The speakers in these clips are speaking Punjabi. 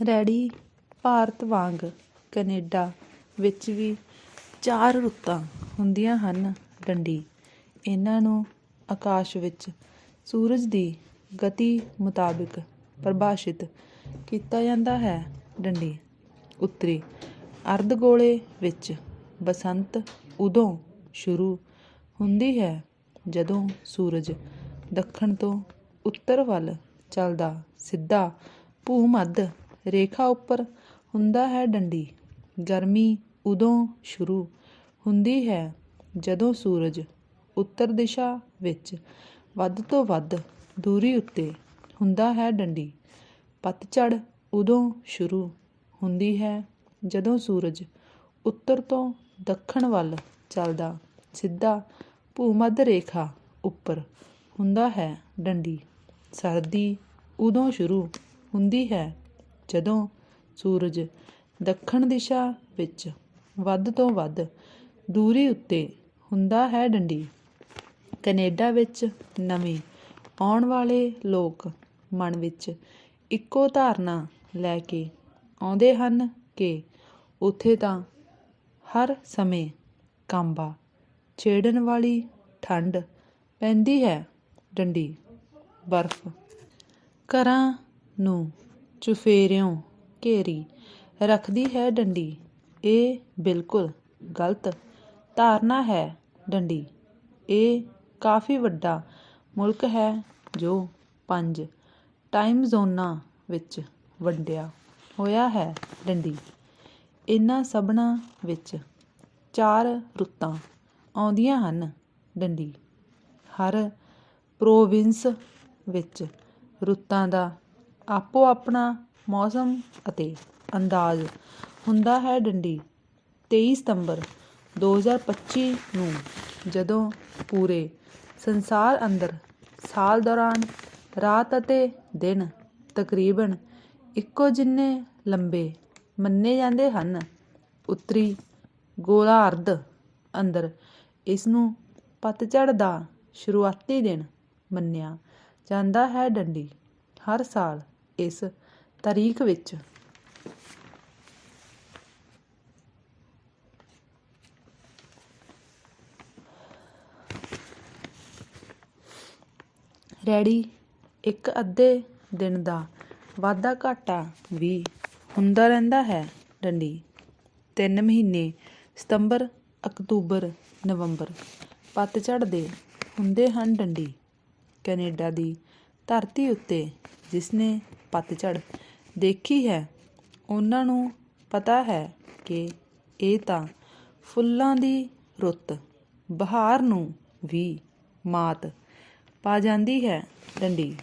ਰੈਡੀ, ਭਾਰਤ ਵਾਂਗ ਕੈਨੇਡਾ ਵਿੱਚ ਵੀ ਚਾਰ ਰੁੱਤਾਂ ਹੁੰਦੀਆਂ ਹਨ ਡੰਡੀ। ਇਹਨਾਂ ਨੂੰ ਆਕਾਸ਼ ਵਿੱਚ ਸੂਰਜ ਦੀ ਗਤੀ ਮੁਤਾਬਿਕ ਪਰਿਭਾਸ਼ਿਤ ਕੀਤਾ ਜਾਂਦਾ ਹੈ ਡੰਡੀ। ਉੱਤਰੀ ਅਰਧ ਗੋਲੇ ਵਿੱਚ ਬਸੰਤ ਉਦੋਂ ਸ਼ੁਰੂ ਹੁੰਦੀ ਹੈ ਜਦੋਂ ਸੂਰਜ ਦੱਖਣ ਤੋਂ ਉੱਤਰ ਵੱਲ ਚੱਲਦਾ, ਸਿੱਧਾ ਭੂ ਮੱਧ ਰੇਖਾ ਉੱਪਰ ਹੁੰਦਾ ਹੈ ਡੰਡੀ। ਗਰਮੀ ਉਦੋਂ ਸ਼ੁਰੂ ਹੁੰਦੀ ਹੈ ਜਦੋਂ ਸੂਰਜ ਉੱਤਰ ਦਿਸ਼ਾ ਵਿੱਚ ਵੱਧ ਤੋਂ ਵੱਧ ਦੂਰੀ ਉੱਤੇ ਹੁੰਦਾ ਹੈ ਡੰਡੀ। ਪਤਝੜ ਉਦੋਂ ਸ਼ੁਰੂ ਹੁੰਦੀ ਹੈ ਜਦੋਂ ਸੂਰਜ ਉੱਤਰ ਤੋਂ ਦੱਖਣ ਵੱਲ ਚੱਲਦਾ ਸਿੱਧਾ ਭੂਮੱਧ ਰੇਖਾ ਉੱਪਰ ਹੁੰਦਾ ਹੈ ਡੰਡੀ। ਸਰਦੀ ਉਦੋਂ ਸ਼ੁਰੂ ਹੁੰਦੀ ਹੈ ਜਦੋਂ ਸੂਰਜ ਦੱਖਣ ਦਿਸ਼ਾ ਵਿੱਚ ਵੱਧ ਤੋਂ ਵੱਧ ਦੂਰੀ ਉੱਤੇ ਹੁੰਦਾ ਹੈ ਡੰਡੀ, ਕੈਨੇਡਾ ਵਿੱਚ ਨਵੇਂ ਆਉਣ ਵਾਲੇ ਲੋਕ ਮਨ ਵਿੱਚ ਇੱਕੋ ਧਾਰਨਾ ਲੈ ਕੇ ਆਉਂਦੇ ਹਨ ਕਿ ਉੱਥੇ ਤਾਂ ਹਰ ਸਮੇਂ ਕਾਂਬਾ ਛੇੜਨ ਵਾਲੀ ਠੰਡ ਪੈਂਦੀ ਹੈ ਡੰਡੀ, ਬਰਫ਼ ਘਰਾਂ ਨੂੰ ਚੁਫੇਰਿਓਂ ਘੇਰੀ। ਰੱਖਦੀ ਹੈ ਡੰਡੀ। ਇਹ ਬਿਲਕੁਲ ਗਲਤ ਧਾਰਨਾ ਹੈ ਡੰਡੀ। ਇਹ ਕਾਫੀ ਵੱਡਾ ਮੁਲਕ ਹੈ ਜੋ ਪੰਜ ਟਾਈਮ ਜ਼ੋਨਾਂ ਵਿੱਚ ਵੰਡਿਆ ਹੋਇਆ ਹੈ ਡੰਡੀ। ਇਹਨਾਂ ਸਭਨਾਂ ਵਿੱਚ ਚਾਰ ਰੁੱਤਾਂ ਆਉਂਦੀਆਂ ਹਨ ਡੰਡੀ। ਹਰ ਪ੍ਰੋਵਿੰਸ ਵਿੱਚ ਰੁੱਤਾਂ ਦਾ ਆਪੋ ਆਪਣਾ ਮੌਸਮ ਅਤੇ ਅੰਦਾਜ਼ ਹੁੰਦਾ ਹੈ ਡੰਡੀ। 23 ਸਤੰਬਰ 2025 ਨੂੰ ਜਦੋਂ ਪੂਰੇ ਸੰਸਾਰ ਅੰਦਰ ਸਾਲ ਦੌਰਾਨ ਰਾਤ ਅਤੇ ਦਿਨ ਤਕਰੀਬਨ ਇੱਕੋ ਜਿੰਨੇ ਲੰਬੇ ਮੰਨੇ ਜਾਂਦੇ ਹਨ, ਉੱਤਰੀ ਗੋਲਾਰਧ ਅੰਦਰ ਇਸ ਨੂੰ ਪਤਝੜ ਦਾ ਸ਼ੁਰੂਆਤੀ ਦਿਨ ਮੰਨਿਆ ਜਾਂਦਾ ਹੈ ਡੰਡੀ। ਹਰ ਸਾਲ ਇਸ ਤਾਰੀਖ ਵਿੱਚ। ਰੈਡੀ। ਇੱਕ ਅੱਧੇ ਦਿਨ ਦਾ ਵਾਧਾ ਘਾਟਾ ਵੀ ਹੁੰਦਾ ਰਹਿੰਦਾ ਹੈ ਡੰਡੀ। ਤਿੰਨ ਮਹੀਨੇ, ਸਤੰਬਰ, ਅਕਤੂਬਰ, ਨਵੰਬਰ ਪਤਝੜ ਦੇ ਹੁੰਦੇ ਹਨ ਡੰਡੀ। ਕੈਨੇਡਾ ਦੀ ਧਰਤੀ ਉੱਤੇ, ਜਿਸਨੇ ਪਤਝੜ। ਦੇਖੀ ਹੈ। ਉਹਨਾਂ ਨੂੰ ਪਤਾ ਹੈ ਕਿ ਇਹ ਤਾਂ ਫੁੱਲਾਂ ਦੀ ਰੁੱਤ, ਬਹਾਰ ਨੂੰ ਵੀ ਮਾਤ ਪਾ ਜਾਂਦੀ ਹੈ ਡੰਡੀ।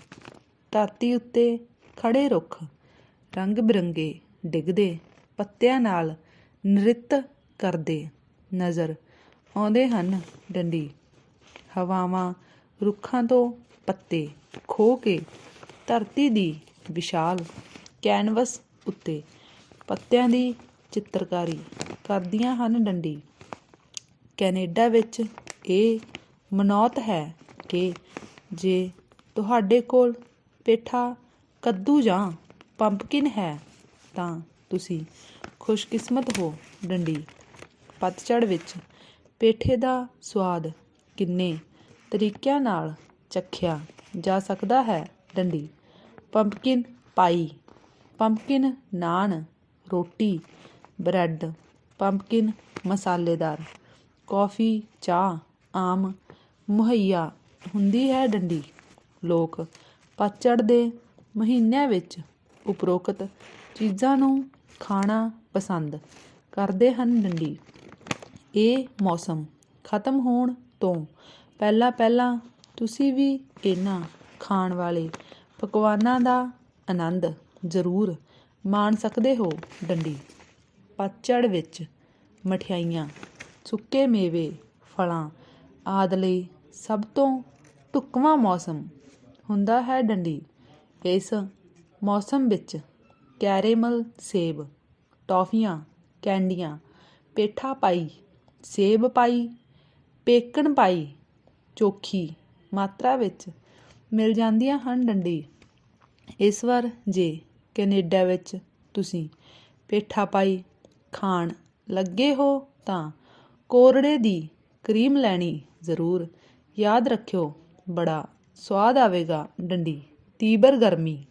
ਧਰਤੀ ਉੱਤੇ ਖੜੇ ਰੁੱਖ ਰੰਗ ਬਿਰੰਗੇ ਡਿੱਗਦੇ, ਪੱਤਿਆਂ ਨਾਲ ਨ੍ਰਿਤ ਕਰਦੇ ਨਜ਼ਰ ਆਉਂਦੇ ਹਨ ਡੰਡੀ। ਹਵਾਵਾਂ ਰੁੱਖਾਂ ਤੋਂ ਪੱਤੇ ਖੋ ਕੇ ਧਰਤੀ ਦੀ ਵਿਸ਼ਾਲ ਕੈਨਵਸ ਉੱਤੇ ਪੱਤਿਆਂ ਦੀ ਚਿੱਤਰਕਾਰੀ ਕਰਦੀਆਂ ਹਨ ਡੰਡੀ। ਕੈਨੇਡਾ ਵਿੱਚ ਇਹ ਮਨੌਤ ਹੈ ਕਿ ਜੇ ਤੁਹਾਡੇ ਕੋਲ ਪੇਠਾ, ਕੱਦੂ ਜਾਂ ਪੰਪਕਿਨ ਹੈ, ਤਾਂ ਤੁਸੀਂ ਖੁਸ਼ਕਿਸਮਤ ਹੋ ਡੰਡੀ। ਪਤਝੜ ਵਿੱਚ ਪੇਠੇ ਦਾ ਸਵਾਦ ਕਿੰਨੇ ਤਰੀਕਿਆਂ ਨਾਲ ਚੱਖਿਆ ਜਾ ਸਕਦਾ ਹੈ ਡੰਡੀ? ਪੰਪਕਿਨ ਪਾਈ ਪੰਪਕਿਨ ਨਾਨ ਰੋਟੀ ਬ੍ਰੈਡ ਪੰਪਕਿਨ ਮਸਾਲੇਦਾਰ ਕੌਫੀ ਚਾਹ, ਆਮ, ਮੁਹੱਈਆ ਹੁੰਦੀ ਹੈ ਡੰਡੀ। ਲੋਕ ਪਤਝੜ ਦੇ ਮਹੀਨਿਆਂ ਵਿੱਚ ਉਪਰੋਕਤ ਚੀਜ਼ਾਂ ਨੂੰ ਖਾਣਾ ਪਸੰਦ ਕਰਦੇ ਹਨ ਡੰਡੀ। ਇਹ ਮੌਸਮ ਖਤਮ ਹੋਣ ਤੋਂ ਪਹਿਲਾਂ ਪਹਿਲਾਂ ਤੁਸੀਂ ਵੀ ਇਹਨਾਂ ਖਾਣ ਵਾਲੇ ਪਕਵਾਨਾਂ ਦਾ ਆਨੰਦ ਜ਼ਰੂਰ ਮਾਣ ਸਕਦੇ ਹੋ, ਡੰਡੀ। ਪਤਝੜ ਵਿੱਚ ਮਠਿਆਈਆਂ, ਸੁੱਕੇ ਮੇਵੇ, ਫਲਾਂ ਆਦਿ ਲਈ ਸਭ ਤੋਂ ਢੁਕਵਾਂ ਮੌਸਮ ਹੁੰਦਾ ਹੈ ਡੰਡੀ। ਇਸ ਮੌਸਮ ਵਿੱਚ ਕੈਰੇਮਲ ਸੇਬ, ਟੌਫੀਆਂ, ਕੈਂਡੀਆਂ, ਪੇਠਾ ਪਾਈ, ਸੇਬ ਪਾਈ, ਪੇਕਣ ਪਾਈ, ਚੋਖੀ ਮਾਤਰਾ ਵਿੱਚ ਮਿਲ ਜਾਂਦੀਆਂ ਹਨ ਡੰਡੀ। ਇਸ ਵਾਰ ਜੇ ਕੈਨੇਡਾ ਵਿੱਚ ਤੁਸੀਂ ਪੇਠਾ ਪਾਈ ਖਾਣ ਲੱਗੇ ਹੋ ਤਾਂ ਕੋਰੜੇ ਦੀ ਕਰੀਮ ਲੈਣੀ ਜ਼ਰੂਰ। ਯਾਦ ਰੱਖਿਓ, ਬੜਾ ਸਵਾਦ ਆਵੇਗਾ ਡੰਡੀ। ਤੀਬਰ ਗਰਮੀ।